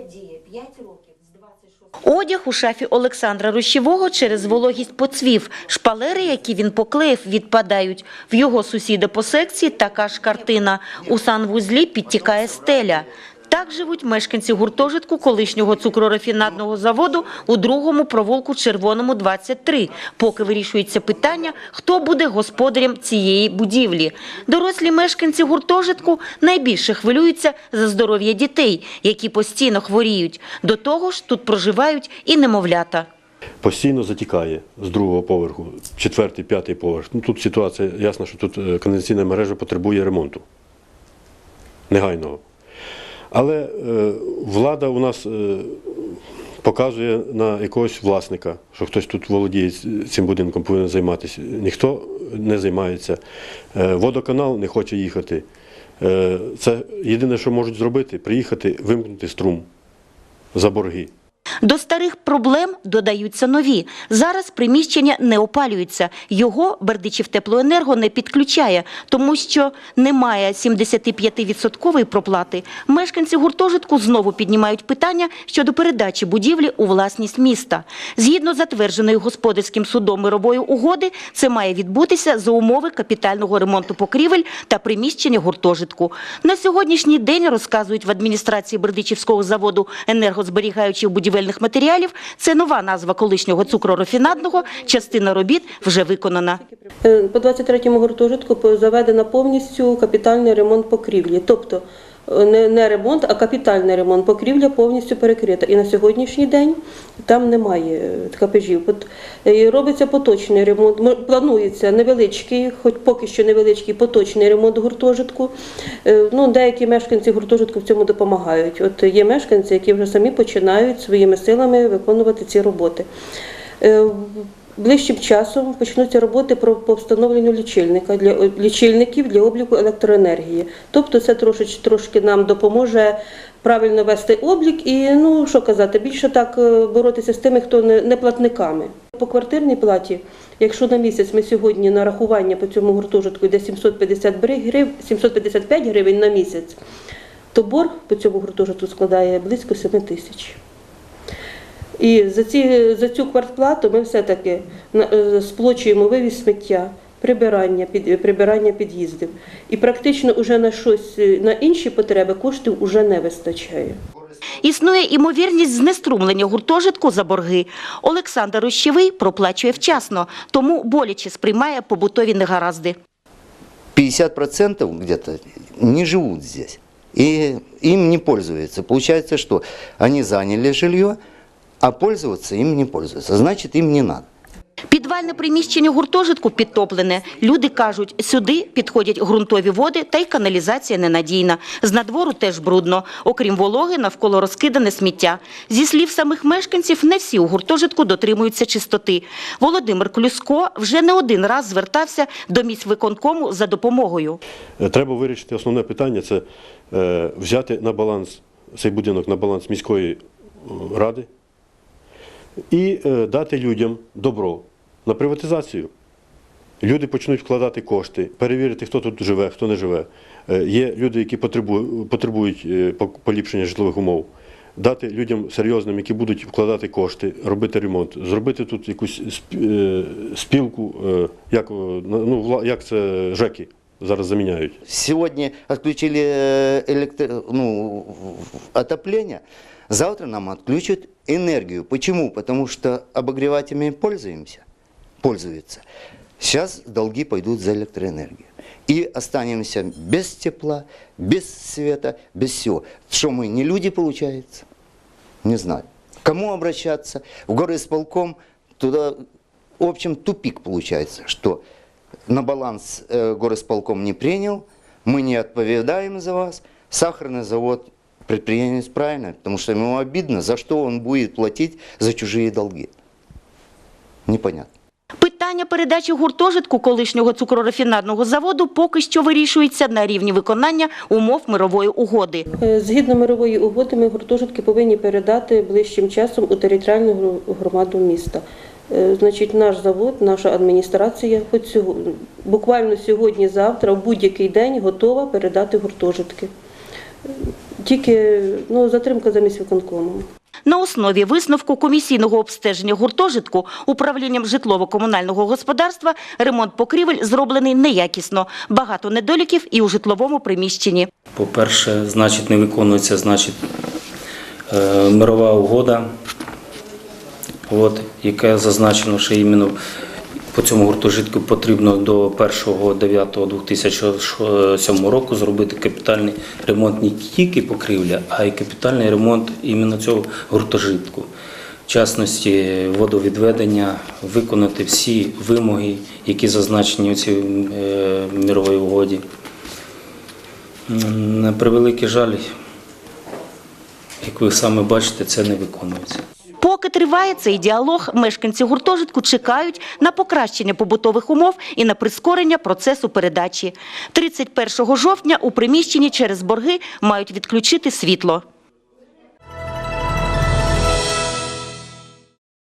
Діє 5 років з 26 Одяг у шафі Олександра Рощевого через вологість поцвів. Шпалери, які він поклеїв, відпадають. В його сусіда по секції така ж картина. У санвузлі підтікає стеля. Так живуть мешканці гуртожитку колишнього цукрорафінадного заводу у другому провулку Червоному 23, поки вирішується питання, хто буде господарем цієї будівлі. Дорослі мешканці гуртожитку найбільше хвилюються за здоров'я дітей, які постійно хворіють. До того ж, тут проживають і немовлята. Постійно затікає з другого поверху, четвертий, п'ятий поверх. Ну, тут ситуація ясна, що тут е, каналізаційна мережа потребує ремонту негайного. Але е, влада у нас е, показує на якогось власника, що хтось тут володіє цим будинком, повинен займатися. Ніхто не займається. Е, водоканал не хоче їхати. Це єдине, що можуть зробити, приїхати, вимкнути струм за борги. До старих проблем додаються нові. Зараз приміщення не опалюється. Його Бердичів теплоенерго не підключає, тому що немає 75% проплати. Мешканці гуртожитку знову піднімають питання щодо передачі будівлі у власність міста. Згідно з затвердженою господарським судом мирової угоди, це має відбутися за умови капітального ремонту покрівель та приміщення гуртожитку. На сьогоднішній день розказують в адміністрації Бердичівського заводу енергозберігаючих будівельних матеріалів. Це нова назва колишнього цукрорафінадного. Частина робіт вже виконана. Е, По 23-му гуртожитку заведено повністю капітальний ремонт покрівлі. Тобто не, не ремонт, а капітальний ремонт. Покрівля повністю перекрита. І на сьогоднішній день там немає е, ткапежів. Пот- е, Робиться поточний ремонт. Планується невеличкий, хоч поки що невеличкий поточний ремонт гуртожитку. Е, Ну, деякі мешканці гуртожитку в цьому допомагають. От є мешканці, які вже самі починають своїми силами виконувати ці роботи. Е, Ближчим часом почнуться роботи по встановленню лічильника для лічильників для обліку електроенергії. Тобто це трошечки трошки нам допоможе правильно вести облік і ну що казати, більше так е, боротися з тими, хто не, не платниками. По квартирній платі, якщо на місяць ми сьогодні нарахування по цьому гуртожитку йде 750 грив, 755 гривень на місяць, то борг по цьому гуртожитку складає близько 7 тисяч. І за, ці, за цю квартплату ми все-таки на- е, вивіз сміття, прибирання, під, прибирання під'їздів. І практично вже на щось, е, на інші потреби коштів вже не вистачає. Існує імовірність знеструмлення гуртожитку за борги. Олександр Рощевий проплачує вчасно, тому боляче сприймає побутові негаразди. 50% где-то не живут здесь. И им не пользуются. Получается, что они заняли жилье, а пользоваться им не пользуются. Значит, им не надо. Підвальне приміщення гуртожитку підтоплене. Люди кажуть, сюди підходять ґрунтові води та й каналізація ненадійна. З надвору теж брудно. Окрім вологи, навколо розкидане сміття. Зі слів самих мешканців, не всі у гуртожитку дотримуються чистоти. Володимир Клюско вже не один раз звертався до міськвиконкому за допомогою. Е, Треба вирішити основне питання це е, взяти на баланс цей будинок на баланс міської е, ради і е, дати людям добро на приватизацію. Люди почнуть вкладати кошти, перевірити, хто тут живе, хто не живе. Е, Є люди, які потребують, е, по- поліпшення житлових умов. Дати людям серйозним, які будуть вкладати кошти, робити ремонт, зробити тут якусь спілку, як, ну, як це ЖЕКи зараз заміняють. Сьогодні відключили електро... ну, отоплення, завтра нам відключать енергію. Чому? Тому що обогрівателями пользуємося, пользуються. Зараз долги пойдуть за електроенергію. И останемся без тепла, без света, без всего. Что мы, не люди, получается? Не знаю. Кому обращаться? В горы с полком туда, в общем, тупик получается, что на баланс э, горосполком не принял, мы не отповедаем за вас, сахарный завод предпринимает правильно, потому что ему обидно, за что он будет платить за чужие долги. Непонятно. Питання передачі гуртожитку колишнього цукрорафінадного заводу поки що вирішується на рівні виконання умов мирової угоди. Е, Згідно мирової угоди, ми гуртожитки повинні передати ближчим часом у територіальну гру- громаду міста. Е, Значить, наш завод, наша адміністрація, хоч сьогодні, буквально сьогодні-завтра, в будь-який день готова передати гуртожитки. Тільки ну, затримка замість виконкому. На основі висновку комісійного обстеження гуртожитку управлінням житлово-комунального господарства ремонт покрівель зроблений неякісно. Багато недоліків і у житловому приміщенні. По-перше, значить, не виконується значить, е, мирова угода, от, яка зазначено, що іменно по цьому гуртожитку потрібно до 1.9.2007 року зробити капітальний ремонт не тільки покрівля, а й капітальний ремонт іменно цього гуртожитку. В частності водовідведення, виконати всі вимоги, які зазначені у цій е, мировій угоді. На превеликий жаль, як ви саме бачите, це не виконується. Поки триває цей діалог, мешканці гуртожитку чекають на покращення побутових умов і на прискорення процесу передачі. 31 жовтня у приміщенні через борги мають відключити світло.